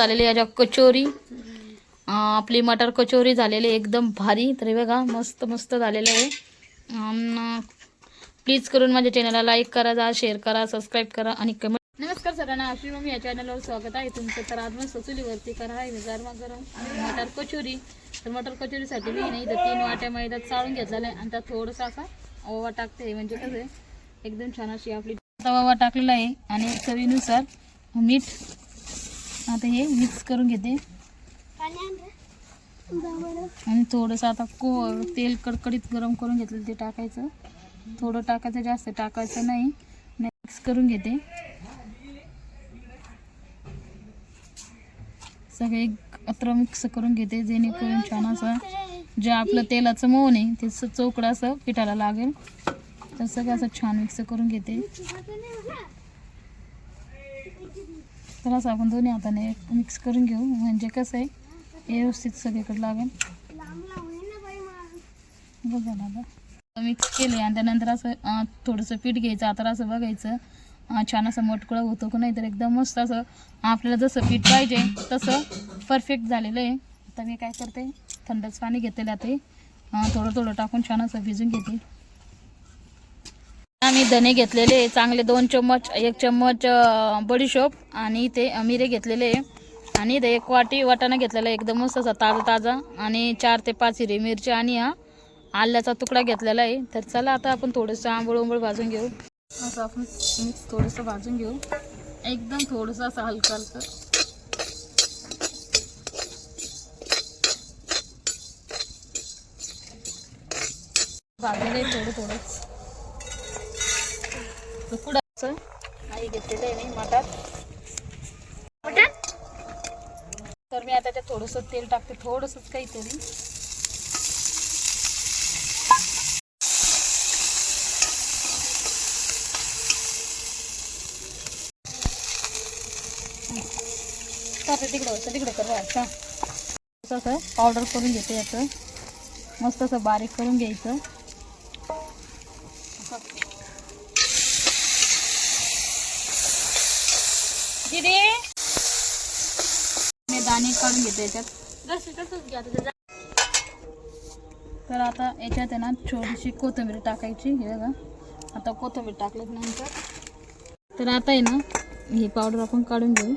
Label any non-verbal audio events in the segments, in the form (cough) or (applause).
झालेली याच्या कचोरी. आपली मटर कचोरी झालेली आहे. एकदम भारी. तर हे बघा मस्त मस्त झालेलं आहे. प्लीज करून माझ्या चॅनलला लाईक करा जा शेअर करा सबस्क्राईब करा आणि कमेंट नमस्कार सरांना आपली मम्मी या चॅनलवर स्वागत आहे. तुमचं तर आज मस्त चुलीवरती करा. आहे गरमा गरम मटर कचोरी. तर मटर कचोरीसाठी मी नाही तर तीन वाट्या मैद्यात चाळून घेतलेला आहे. आणि त्यात थोडंसं असा ओवा टाकते. म्हणजे कसं आहे एकदम छान अशी आपली ओवा टाकलेला आहे. आणि चवीनुसार मीठ आता हे मिक्स करून घेते. आणि थोडंसं आता को तेल कडकडीत गरम करून घेतलं ते टाकायचं. थोडं टाकायचं जास्त टाकायचं नाही. मिक्स करून घेते. सगळे एकत्र मिक्स करून घेते जेणेकरून छान असं जे आपलं तेलाचं मोहन आहे ते चौकडं असं पिठाला लागेल. तर सगळं असं छान मिक्स करून घेते. तर असं आपण दोन्ही हाताने मिक्स करून घेऊ. म्हणजे कसं आहे व्यवस्थित सगळीकडे लागेल. बघा ना आता. मिक्स केले आणि त्यानंतर असं थोडंसं पीठ घ्यायचं. आता असं बघायचं. छान असं मटकुळा होतो का नाही तर एकदम मस्त असं आपल्याला जसं पीठ पाहिजे तसं परफेक्ट झालेलं आहे. आता मी काय करते थंडच पाणी घेतलेलं आता थोडं थोडं टाकून छान असं भिजून घेते. आम्ही धने घेतलेले चांगले दोन चम्मच एक चम्मच बडीशोप आणि ते मिरे घेतलेले आणि इथे एक वाटी वाटाणा घेतलेला आहे, एकदम मस्त असा ताजा ताजा. आणि चार ते पाच हिरे मिरची आणि हा आल्याचा तुकडा घेतलेला आहे. तर चला आता आपण थोडंसं आंबळ उंबळ भाजून घेऊ. असं आपण मिक्स थोडंसं भाजून घेऊ. एकदम थोडंसं असं हलकं हलकं. भाजलेलं आहे थोडं थोडंच तुकडाचं आई घेतलेलं आहे मी मटात तर मी आता त्याच्यात थोडंसं तेल टाकते थोडंसंच काहीतरी. तिकडं तर तिकडं करायचं असं पावडर करून घेते याचं मस्त असं बारीक करून घ्यायचं. मी दाणे काढून घेते याच्यात. तर आता याच्यात आहे ना छोटीशी कोथिंबीर टाकायची हे बघा. आता कोथिंबीर टाकल्यानंतर तर आता आहे ना ही पावडर आपण काढून घेऊ.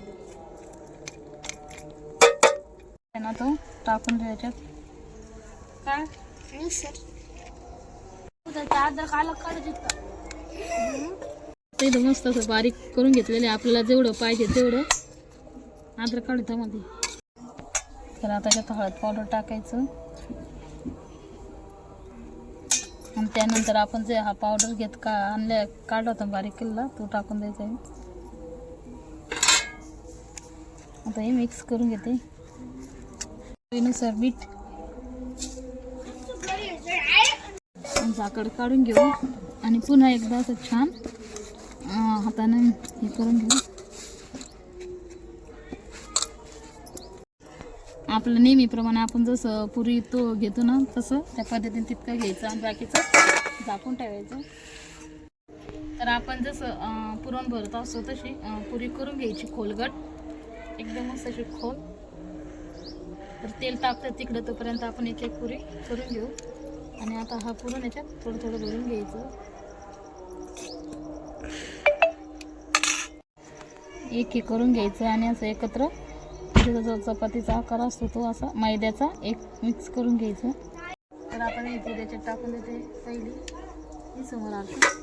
ना तो टाकून देऊ याच्यात. काय? ते इथं मस्त असं बारीक करून घेतलेलं आहे. आपल्याला जेवढं पाहिजे तेवढं अद्रक काढू त्यामध्ये तर आता त्यात हळद पावडर टाकायचं. आणि त्यानंतर आपण जे हा पावडर घेत का आणल्या काढला होता बारीक केलेला तो टाकून द्यायचा आहे. आता हे मिक्स करून घेते. चवीनुसार मीठ. आणि झाकड काढून घेऊ. आणि पुन्हा एकदा असं छान हाताने हे करून घेऊ. आपलं नेहमीप्रमाणे आपण जसं पुरी तो घेतो ना तसं त्या पद्धतीने तितकं घ्यायचं आणि बाकीचं झाकून ठेवायचं. तर आपण जसं पुरण भरत असतो तशी पुरी करून घ्यायची खोलगट. एकदम मस्त अशी खोल. तर तेल तापतं तिकडं तोपर्यंत आपण एक एक पुरी करून घेऊ. आणि आता हा पुरण याच्यात थोडं थोडं भरून घ्यायचं. एक एक करून घ्यायचं आणि असं एकत्र जो चपातीचा आकार असतो तो असा मैद्याचा एक मिक्स करून घ्यायचं. तर आपण याची त्याच्यात टाकून देते पहिली ही समोर आलं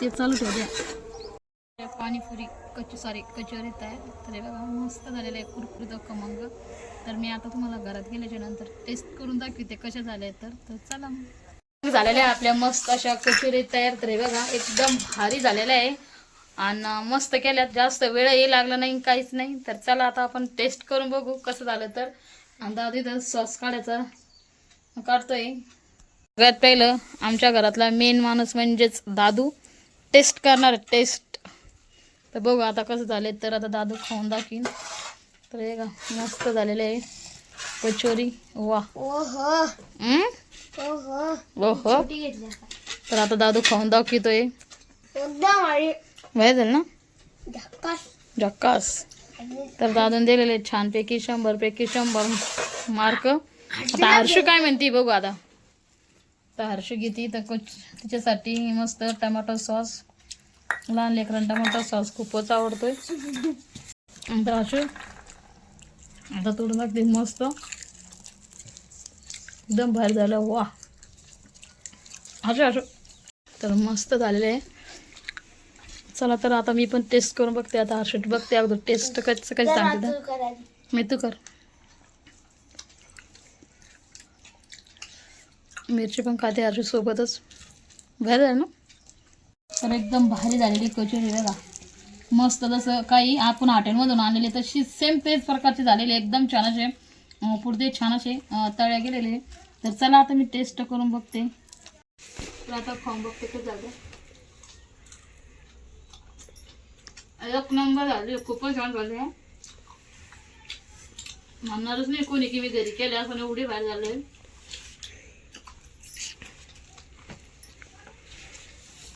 ते चालू ठेव द्या पाणीपुरी कची सॉरी कचोरी आहे. तर हे बघा मस्त झालेलं आहे कुरकुरीत खमंग. तर मी आता तुम्हाला घरात गेल्याच्यानंतर टेस्ट करून दाखवते कशा झाल्या तर. तर चला मग. झालेल्या आहे आपल्या मस्त अशा कचोरी तयार तर बघा एकदम भारी झालेल्या आहे. आणि मस्त केल्यात जास्त वेळही लागला नाही काहीच नाही. तर चला आता आपण टेस्ट करून बघू कसं झालं तर. आणि दादा इथं सॉस काढायचा काढतोय. सगळ्यात पहिलं आमच्या घरातला मेन माणूस म्हणजेच दादू. टेस्ट करणार टेस्ट तर बघू आता कसं झाले तर आता दादू खाऊन दाखवीन. तर हे का मस्त झालेले आहे कचोरी. वा. ओहो. तर आता दादू खाऊन दाखवतोय. वय झालं ना? जक्कास तर दादून दिलेले छानपैकी शंभरपैकी शंभर मार्क. आता हर्षू काय म्हणते बघू आता. तर हर्षू घेते तर कुछ तिच्यासाठी मस्त टमाटो सॉस. लहान लेकरांना टमाटो सॉस खूपच आवडतोय. (laughs) तर हर्षू आता तोडून लागते मस्त. एकदम भारी झालं वा हर्षू हर्षू तर मस्त झालेलं आहे. चला तर आता मी पण टेस्ट करून बघते. आता हर्षट बघते अगोदर टेस्ट कसं कसं सांगते. मी तू कर. मिरची पण खाते हर्षट सोबतच. भारी झालं ना? तर एकदम भारी झालेली कचोरी बघा. मस्त जसं काही आपण हॉटेलमधून आणलेले तशी सेम तेच प्रकारचे झालेले एकदम छान असे पुरते छान असे तळ्या गेलेले. तर चला आता मी टेस्ट करून बघते. तर आता खाऊन बघते कसं झालं. एक नंबर झाले खूपच छान झाले म्हणणारच नाही कोणी की मी घरी केले असं एवढी बाहेर झाले